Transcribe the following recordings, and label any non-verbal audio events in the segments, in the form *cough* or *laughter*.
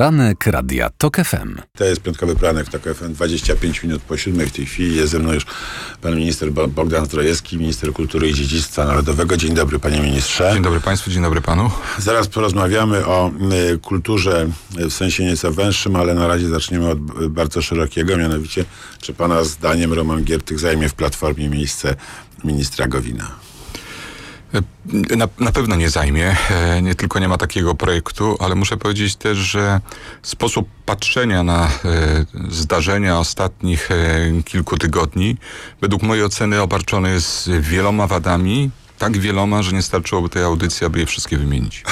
Poranek Radia TOK FM. To jest piątkowy poranek TOK FM, 25 minut po siódmej w tej chwili. Jest ze mną już pan minister Bogdan Zdrojewski, minister kultury i dziedzictwa narodowego. Dzień dobry panie ministrze. Dzień dobry państwu, dzień dobry panu. Zaraz porozmawiamy o y, kulturze w sensie nieco węższym, ale na razie zaczniemy od bardzo szerokiego, mianowicie czy pana zdaniem Roman Giertych zajmie w Platformie miejsce ministra Gowina? Na, na, pewno nie zajmie. E, nie tylko nie ma takiego projektu, ale muszę powiedzieć też, że sposób patrzenia na e, zdarzenia ostatnich e, kilku tygodni, według mojej oceny obarczony jest wieloma wadami, tak wieloma, że nie starczyłoby tej audycji, aby je wszystkie wymienić. *laughs*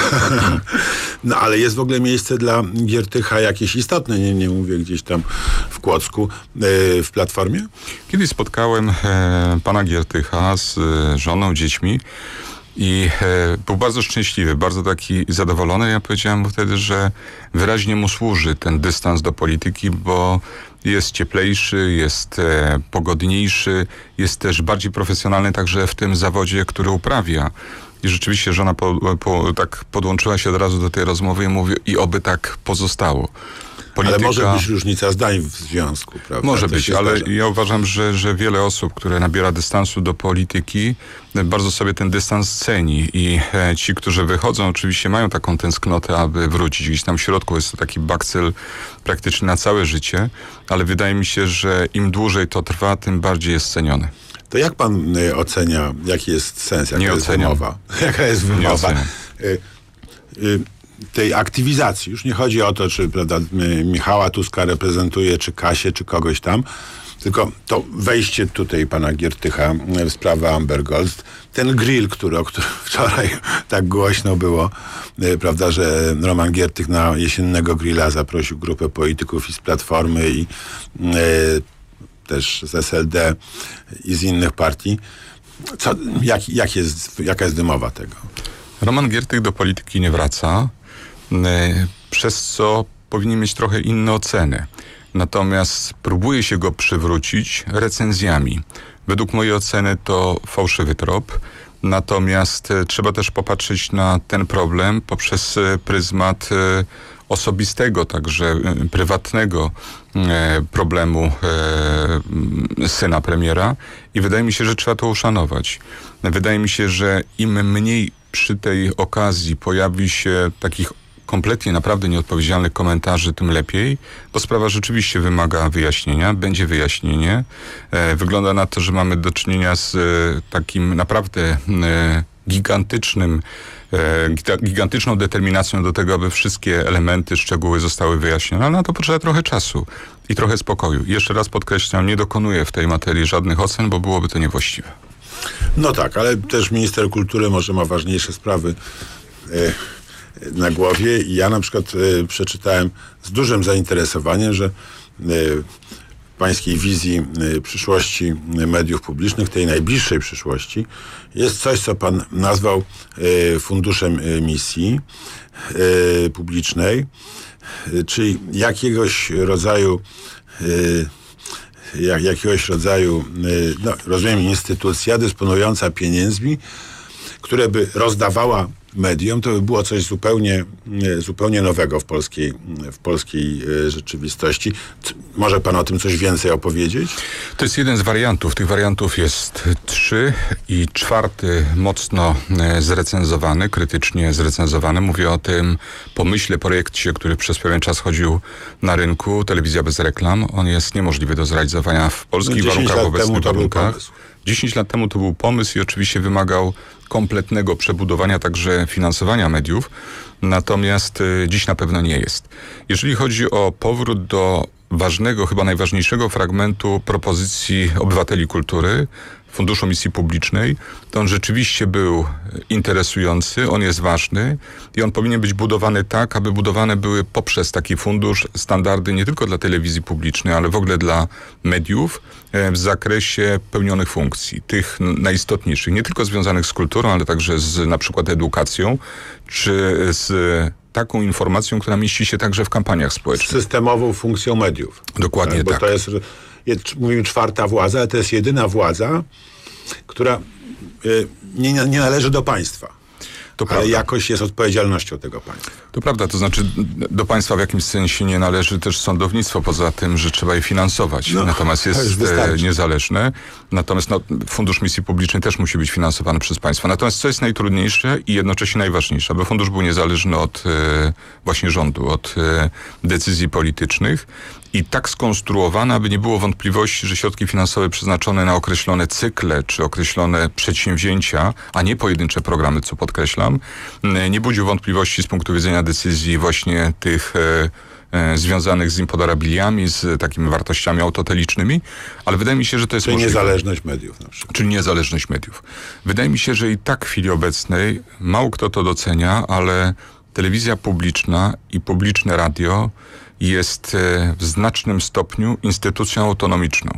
No ale jest w ogóle miejsce dla Giertycha jakieś istotne, nie, nie mówię gdzieś tam w Kłodzku, yy, w Platformie? Kiedyś spotkałem e, pana Giertycha z e, żoną, dziećmi i e, był bardzo szczęśliwy, bardzo taki zadowolony. Ja powiedziałem wtedy, że wyraźnie mu służy ten dystans do polityki, bo jest cieplejszy, jest e, pogodniejszy, jest też bardziej profesjonalny także w tym zawodzie, który uprawia. I rzeczywiście żona po, po, tak podłączyła się od razu do tej rozmowy i mówi, i oby tak pozostało. Polityka... Ale może być różnica zdań w związku, prawda? Może to być, ale zdarza. ja uważam, że, że wiele osób, które nabiera dystansu do polityki, bardzo sobie ten dystans ceni i e, ci, którzy wychodzą, oczywiście mają taką tęsknotę, aby wrócić. Gdzieś tam w środku jest to taki bakcyl praktycznie na całe życie, ale wydaje mi się, że im dłużej to trwa, tym bardziej jest ceniony. To jak pan y, ocenia, jaki jest sens, jaka Nie jest oceniam. wymowa? *laughs* Jaka jest wymowa? Y, tej aktywizacji. Już nie chodzi o to, czy prawda, Michała Tuska reprezentuje, czy Kasię, czy kogoś tam, tylko to wejście tutaj pana Giertycha w sprawę Amber Gold, ten grill, który, o którym *laughs* wczoraj tak głośno było, prawda, że Roman Giertych na jesiennego grilla zaprosił grupę polityków i z Platformy i też z SLD i z innych partii. Co, jak, jak jest, jaka jest wymowa tego? Roman Giertych do polityki nie wraca, przez co powinien mieć trochę inne oceny. Natomiast próbuje się go przywrócić recenzjami. Według mojej oceny to fałszywy trop. Natomiast e, trzeba też popatrzeć na ten problem poprzez e, pryzmat e, osobistego, także prywatnego problemu syna premiera i wydaje mi się, że trzeba to uszanować. Wydaje mi się, że im mniej przy tej okazji pojawi się takich kompletnie naprawdę nieodpowiedzialnych komentarzy, tym lepiej, bo sprawa rzeczywiście wymaga wyjaśnienia, będzie wyjaśnienie. E, wygląda na to, że mamy do czynienia z e, takim naprawdę e, gigantycznym, gigantyczną determinacją do tego, aby wszystkie elementy, szczegóły zostały wyjaśnione, ale na to potrzeba trochę czasu i trochę spokoju. Jeszcze raz podkreślam, nie dokonuję w tej materii żadnych ocen, bo byłoby to niewłaściwe. No tak, ale też minister kultury może ma ważniejsze sprawy. E, na głowie i ja na przykład y, przeczytałem z dużym zainteresowaniem, że w pańskiej wizji y, przyszłości mediów publicznych, tej najbliższej przyszłości, jest coś, co pan nazwał funduszem misji publicznej, czyli jakiegoś rodzaju jak, jakiegoś rodzaju, no, rozumiem, instytucja dysponująca pieniędzmi, które by rozdawała medium, to by było coś zupełnie, zupełnie nowego w polskiej, w polskiej e, rzeczywistości. Może pan o tym coś więcej opowiedzieć? To jest jeden z wariantów. Tych wariantów jest trzy i czwarty mocno e, zrecenzowany, krytycznie zrecenzowany. Mówię o tym pomyśle, projekcie, który przez pewien czas chodził na rynku, telewizja bez reklam. On jest niemożliwy do zrealizowania w polskich no, warunkach, obecnych warunkach. 10 lat temu to był pomysł i oczywiście wymagał kompletnego przebudowania także finansowania mediów, natomiast y, dziś na pewno nie jest. Jeżeli chodzi o powrót do ważnego, chyba najważniejszego fragmentu propozycji obywateli kultury, Funduszu Misji Publicznej, to on rzeczywiście był interesujący, on jest ważny i on powinien być budowany tak, aby budowane były poprzez taki fundusz standardy nie tylko dla telewizji publicznej, ale w ogóle dla mediów e, w zakresie pełnionych funkcji, tych najistotniejszych, nie tylko związanych z kulturą, ale także z na przykład edukacją, czy z taką informacją, która mieści się także w kampaniach społecznych. Systemową funkcją mediów. Dokładnie tak. Bo tak. to jest jest, mówimy czwarta władza, ale to jest jedyna władza, która y, nie, nie należy do państwa. To Ale prawda. jakość jest odpowiedzialnością tego państwa. To prawda, to znaczy do państwa w jakimś sensie nie należy też sądownictwo, poza tym, że trzeba je finansować. No, Natomiast jest e, niezależne. Natomiast no, Fundusz Misji Publicznej też musi być finansowany przez państwo. Natomiast co jest najtrudniejsze i jednocześnie najważniejsze, aby fundusz był niezależny od e, właśnie rządu, od e, decyzji politycznych i tak skonstruowany, aby nie było wątpliwości, że środki finansowe przeznaczone na określone cykle czy określone przedsięwzięcia, a nie pojedyncze programy, co podkreślam, nie budził wątpliwości z punktu widzenia decyzji właśnie tych e, e, związanych z impodarabiliami, z takimi wartościami autotelicznymi, ale wydaje mi się, że to jest Czyli możliwe. niezależność mediów na przykład. Czyli niezależność mediów. Wydaje mi się, że i tak w chwili obecnej mało kto to docenia, ale telewizja publiczna i publiczne radio jest e, w znacznym stopniu instytucją autonomiczną.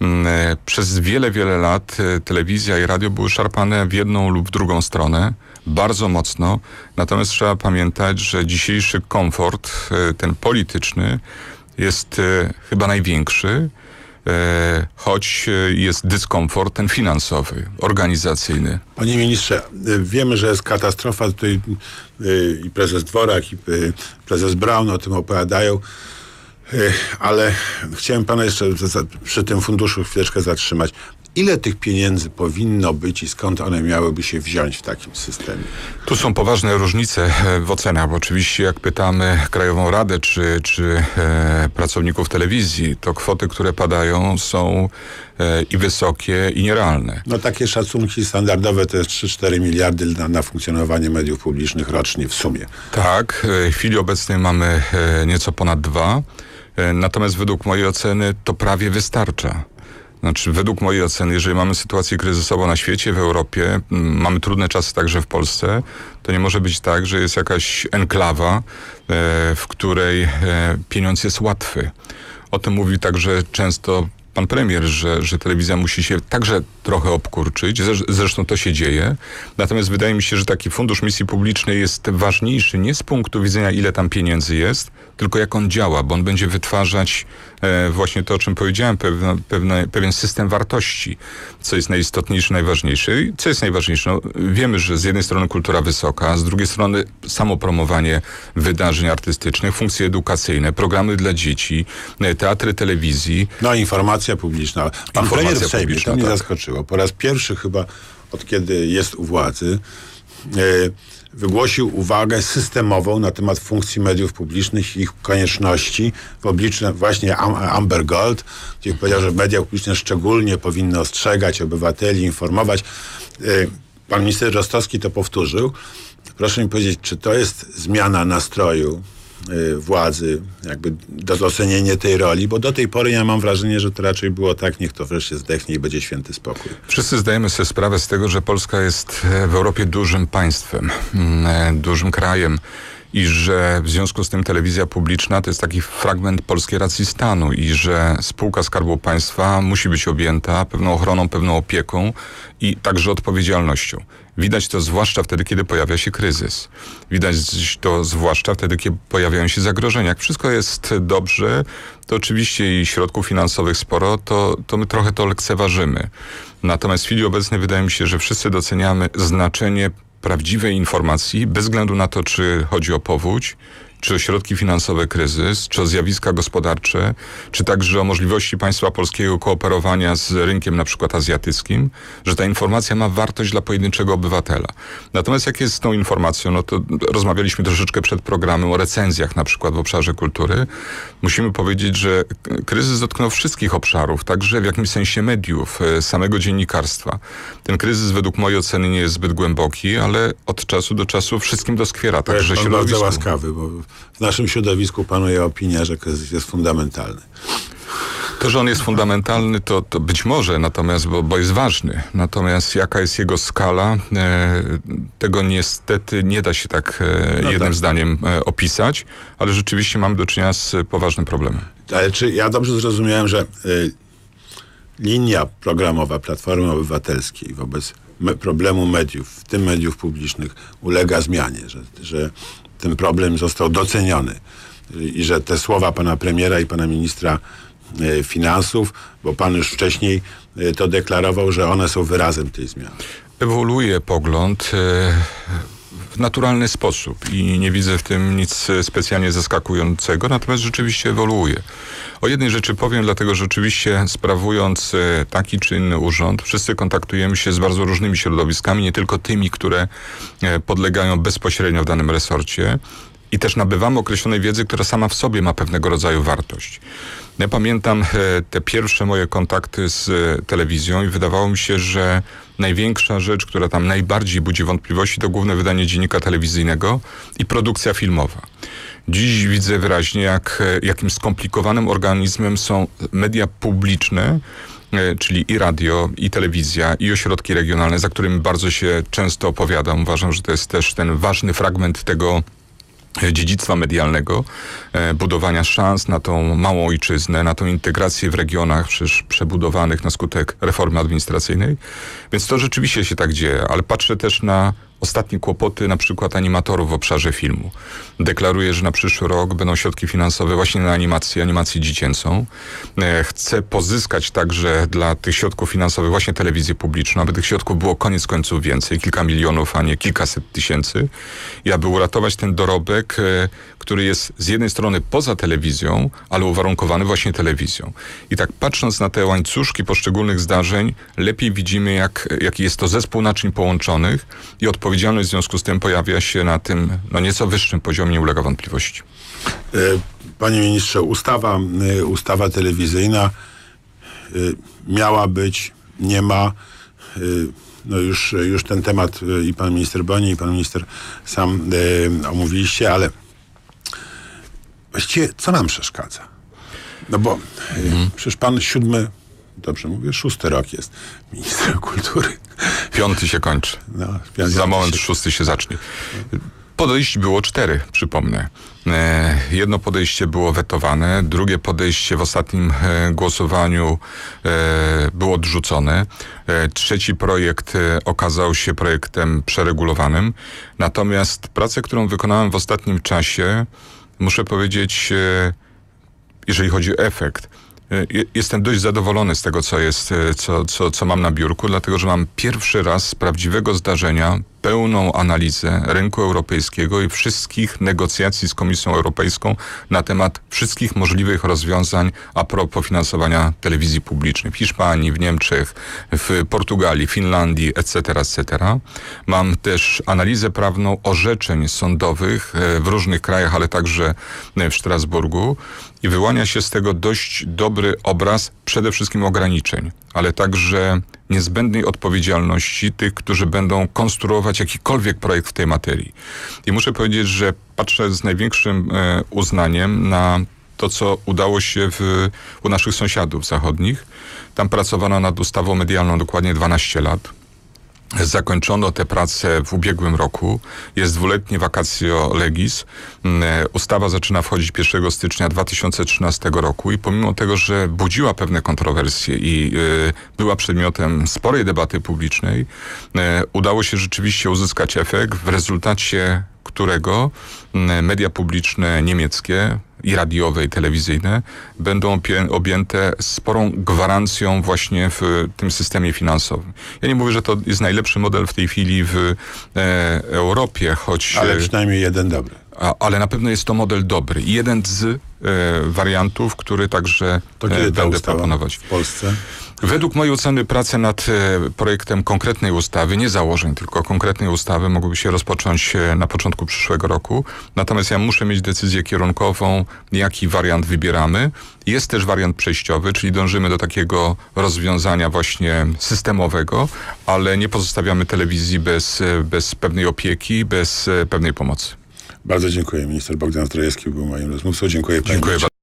Mm, e, Przez wiele, wiele lat e, telewizja i radio były szarpane w jedną lub w drugą stronę, bardzo mocno. Natomiast trzeba pamiętać, że dzisiejszy komfort, ten polityczny, jest chyba największy choć e, jest dyskomfort ten finansowy, organizacyjny. Panie ministrze, y, wiemy, że jest katastrofa. Tutaj i prezes Dworak, i prezes Braun o tym opowiadają. Ale chciałem pana jeszcze przy tym funduszu chwileczkę zatrzymać. Ile tych pieniędzy powinno być i skąd one miałyby się wziąć w takim systemie? Tu są poważne różnice e, w ocenach, bo oczywiście jak pytamy Krajową Radę czy, czy e, pracowników telewizji, to kwoty, które padają są e, i wysokie, i nierealne. No takie szacunki standardowe to jest 3-4 miliardy na, na funkcjonowanie mediów publicznych rocznie w sumie. Tak, e, w chwili obecnej mamy e, nieco ponad dwa, natomiast według mojej oceny to prawie wystarcza. Znaczy, według mojej oceny, jeżeli mamy sytuację kryzysową na świecie, w Europie, mamy trudne czasy także w Polsce, to nie może być tak, że jest jakaś enklawa, e, w której e, pieniądz jest łatwy. O tym mówi także często pan premier, że, że telewizja musi się także trochę obkurczyć. Zresz- Zresztą to się dzieje. Natomiast wydaje mi się, że taki fundusz misji publicznej jest ważniejszy nie z punktu widzenia, ile tam pieniędzy jest, tylko jak on działa, bo on będzie wytwarzać e, właśnie to, o czym powiedziałem, pewne, pewne, pewien system wartości, co jest najistotniejsze, najważniejsze. I co jest najważniejsze? No, wiemy, że z jednej strony kultura wysoka, z drugiej strony samo promowanie wydarzeń artystycznych, funkcje edukacyjne, programy dla dzieci, e, teatry telewizji. No, informacja publiczna. Pan premier w Sejmie, to mnie tak. zaskoczyło. Po raz pierwszy chyba od kiedy jest u władzy, e, wygłosił uwagę systemową na temat funkcji mediów publicznych i ich konieczności w obliczu właśnie Am- Amber Gold, gdzie powiedział, że media publiczne szczególnie powinny ostrzegać obywateli, informować. E, Pan minister Rostowski to powtórzył. Proszę mi powiedzieć, czy to jest zmiana nastroju władzy, jakby do docenienie tej roli, bo do tej pory ja mam wrażenie, że to raczej było tak, niech to wreszcie zdechnie i będzie święty spokój. Wszyscy zdajemy sobie sprawę z tego, że Polska jest e, w Europie dużym państwem, mm, e, dużym krajem i że w związku z tym telewizja publiczna to jest taki fragment polskiej racji stanu i że spółka Skarbu Państwa musi być objęta pewną ochroną, pewną opieką i także odpowiedzialnością. Widać to zwłaszcza wtedy, kiedy pojawia się kryzys. Widać to zwłaszcza wtedy, kiedy pojawiają się zagrożenia. Jak wszystko jest dobrze, to oczywiście i środków finansowych sporo, to, to my trochę to lekceważymy. Natomiast w chwili obecnej wydaje mi się, że wszyscy doceniamy znaczenie prawdziwej informacji, bez względu na to, czy chodzi o powódź, czy o środki finansowe kryzys, czy o zjawiska gospodarcze, czy także o możliwości państwa polskiego kooperowania z rynkiem na przykład azjatyckim, że ta informacja ma wartość dla pojedynczego obywatela. Natomiast jak jest z tą informacją, no to rozmawialiśmy troszeczkę przed programem o recenzjach na przykład w obszarze kultury. Musimy powiedzieć, że kryzys dotknął wszystkich obszarów, także w jakimś sensie mediów, e, samego dziennikarstwa. Ten kryzys według mojej oceny nie jest zbyt głęboki, ale od czasu do czasu wszystkim doskwiera, także pan bardzo łaskawy, bo w naszym środowisku panuje opinia, że kryzys jest fundamentalny. To, że on jest fundamentalny, to, to być może, natomiast, bo, bo jest ważny. Natomiast jaka jest jego skala, e, tego niestety nie da się tak e, No jednym tak. zdaniem e, opisać, ale rzeczywiście mamy do czynienia z poważnym problemem. Ale czy ja dobrze zrozumiałem, że y, linia programowa Platformy Obywatelskiej wobec me, problemu mediów, w tym mediów publicznych, ulega zmianie, że, że ten problem został doceniony i że te słowa pana premiera i pana ministra y, finansów, bo pan już wcześniej y, to deklarował, że one są wyrazem tej zmiany. Ewoluuje pogląd. W naturalny sposób i nie widzę w tym nic specjalnie zaskakującego, natomiast rzeczywiście ewoluuje. O jednej rzeczy powiem, dlatego że rzeczywiście sprawując e, taki czy inny urząd, wszyscy kontaktujemy się z bardzo różnymi środowiskami, nie tylko tymi, które e, podlegają bezpośrednio w danym resorcie i też nabywamy określonej wiedzy, która sama w sobie ma pewnego rodzaju wartość. Ja pamiętam e, te pierwsze moje kontakty z e, telewizją i wydawało mi się, że największa rzecz, która tam najbardziej budzi wątpliwości, to główne wydanie dziennika telewizyjnego i produkcja filmowa. Dziś widzę wyraźnie, jak, e, jakim skomplikowanym organizmem są media publiczne, czyli i radio, i telewizja, i ośrodki regionalne, za którymi bardzo się często opowiadam. Uważam, że to jest też ten ważny fragment tego dziedzictwa medialnego, e, budowania szans na tą małą ojczyznę, na tą integrację w regionach przecież przebudowanych na skutek reformy administracyjnej. Więc to rzeczywiście się tak dzieje, ale patrzę też na ostatnie kłopoty na przykład animatorów w obszarze filmu. Deklaruję, że na przyszły rok będą środki finansowe właśnie na animację, animację dziecięcą. E, Chcę pozyskać także dla tych środków finansowych właśnie telewizję publiczną, aby tych środków było koniec końców więcej, kilka milionów, a nie kilkaset tysięcy. I aby uratować ten dorobek, e, który jest z jednej strony poza telewizją, ale uwarunkowany właśnie telewizją. I tak patrząc na te łańcuszki poszczególnych zdarzeń, lepiej widzimy, jak, jaki jest to zespół naczyń połączonych i odpowiedzialność w związku z tym pojawia się na tym no, nieco wyższym poziomie, nie ulega wątpliwości. E, Panie ministrze, ustawa, e, ustawa telewizyjna e, miała być, nie ma. No już, już ten temat i pan minister Boni, i pan minister sam omówiliście, ale właściwie co nam przeszkadza? No bo e, przecież pan siódmy, dobrze mówię, szósty rok jest ministrem kultury. Piąty się kończy. No, Za moment się- szósty się zacznie. Podejść było cztery, przypomnę. E, jedno podejście było wetowane, drugie podejście w ostatnim e, głosowaniu e, było odrzucone. Trzeci projekt okazał się projektem przeregulowanym. Natomiast pracę, którą wykonałem w ostatnim czasie, muszę powiedzieć, jeżeli chodzi o efekt, jestem dość zadowolony z tego, co jest, e, co, co, co mam na biurku, dlatego że mam pierwszy raz z prawdziwego zdarzenia pełną analizę rynku europejskiego i wszystkich negocjacji z Komisją Europejską na temat wszystkich możliwych rozwiązań a propos finansowania telewizji publicznej w Hiszpanii, w Niemczech, w Portugalii, Finlandii, etc., etc. Mam też analizę prawną orzeczeń sądowych e, w różnych krajach, ale także e, w Strasburgu i wyłania się z tego dość dobry obraz przede wszystkim ograniczeń, ale także niezbędnej odpowiedzialności tych, którzy będą konstruować jakikolwiek projekt w tej materii. I muszę powiedzieć, że patrzę z największym e, uznaniem na to, co udało się w, u naszych sąsiadów zachodnich. Tam pracowano nad ustawą medialną dokładnie 12 lat. Zakończono te prace w ubiegłym roku. Jest dwuletnie vacatio legis. Mm, Ustawa zaczyna wchodzić 1 stycznia 2013 roku i pomimo tego, że budziła pewne kontrowersje i y, była przedmiotem sporej debaty publicznej, e, udało się rzeczywiście uzyskać efekt, w rezultacie którego mm, media publiczne niemieckie i radiowe i telewizyjne będą objęte sporą gwarancją właśnie w tym systemie finansowym. Ja nie mówię, że to jest najlepszy model w tej chwili w e, Europie, choć... Ale e, przynajmniej jeden dobry. a, ale na pewno jest to model dobry. Jeden z e, wariantów, który także To e, kiedy ta będę ustawa proponować. w Polsce? Według mojej oceny prace nad e, projektem konkretnej ustawy, nie założeń, tylko konkretnej ustawy mogłyby się rozpocząć e, na początku przyszłego roku. Natomiast ja muszę mieć decyzję kierunkową, jaki wariant wybieramy. Jest też wariant przejściowy, czyli dążymy do takiego rozwiązania właśnie systemowego, ale nie pozostawiamy telewizji bez, e, bez pewnej opieki, bez pewnej pomocy. Bardzo dziękuję. Minister Bogdan Zdrojewski był moim rozmówcą. Dziękuję. Dziękuję ministrze.